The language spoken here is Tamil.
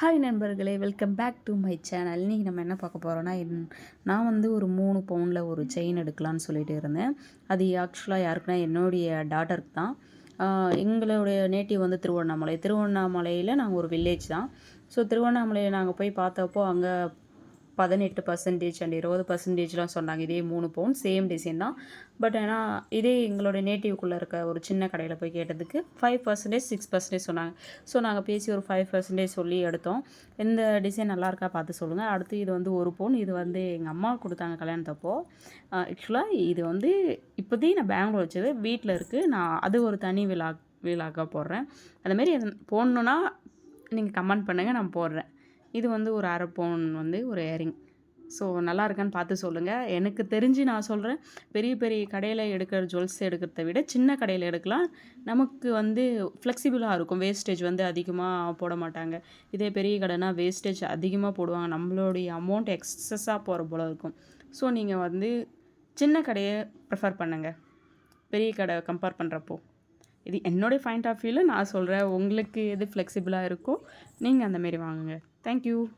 ஹாய் நண்பர்களே. Welcome back to my channel இன்றைக்கி நம்ம என்ன பார்க்க போகிறோன்னா நான் வந்து ஒரு மூணு பவுனில் ஒரு செயின் எடுக்கலான்னு சொல்லிட்டு இருந்தேன். அது ஆக்சுவலாக யாருக்குன்னா என்னுடைய டாட்டருக்கு தான். எங்களுடைய நேட்டிவ் வந்து திருவண்ணாமலை. திருவண்ணாமலையில் நாங்கள் ஒரு வில்லேஜ் தான். ஸோ திருவண்ணாமலையில் நாங்கள் போய் பார்த்தப்போ அங்கே பதினெட்டு பர்சன்டேஜ் அண்ட் இருபது பர்சன்டேஜ்லாம் சொன்னாங்க. இதே மூணு பவுன் சேம் டிசைன் தான். பட் ஆனால் இதே எங்களோட நேட்டிவ்குள்ளே இருக்க ஒரு சின்ன கடையில் போய் கேட்டதுக்கு ஃபைவ் பர்சன்டேஜ் சிக்ஸ் பர்சன்டேஜ் சொன்னாங்க. ஸோ நாங்கள் பேசி ஒரு ஃபைவ் பர்சன்டேஜ் சொல்லி எடுத்தோம். இந்த டிசைன் நல்லா இருக்கா பார்த்து சொல்லுங்கள் அடுத்து இது வந்து ஒரு பவுன். இது வந்து எங்கள் அம்மா கொடுத்தாங்க கல்யாணத்தப்போ. ஆக்சுவலாக இது வந்து இப்போதையும் நான் பெங்களூர் வச்சது வீட்டில் இருக்குது நான் அது ஒரு தனி விழா விழாக்காக போடுறேன். அந்தமாரி போடணுன்னா நீங்கள் கமெண்ட் பண்ணுங்கள் நான் போடுறேன். இது வந்து ஒரு அரை பவுன் வந்து ஒரு இயரிங் ஸோ நல்லா இருக்கான்னு பார்த்து சொல்லுங்கள் எனக்கு தெரிஞ்சு நான் சொல்கிறேன் பெரிய பெரிய கடையில் எடுக்கிற ஜுவல்ஸ் எடுக்கிறத விட சின்ன கடையில் எடுக்கலாம். நமக்கு வந்து ஃப்ளெக்சிபிளாக இருக்கும். வேஸ்டேஜ் வந்து அதிகமாக போட மாட்டாங்க. இதே பெரிய கடைனா வேஸ்டேஜ் அதிகமாக போடுவாங்க. நம்மளுடைய அமௌண்ட் எக்ஸஸாக போகிற போல் இருக்கும். ஸோ நீங்கள் வந்து சின்ன கடையை ப்ரிஃபர் பண்ணுங்கள் பெரிய கடை கம்பேர் பண்ணுறப்போ இது என்னுடைய பாயிண்ட் ஆஃப் வியூவில் நான் சொல்கிறேன் உங்களுக்கு எது ஃப்ளெக்சிபிளாக இருக்கோ நீங்கள் அந்தமாரி வாங்குங்க. Thank you.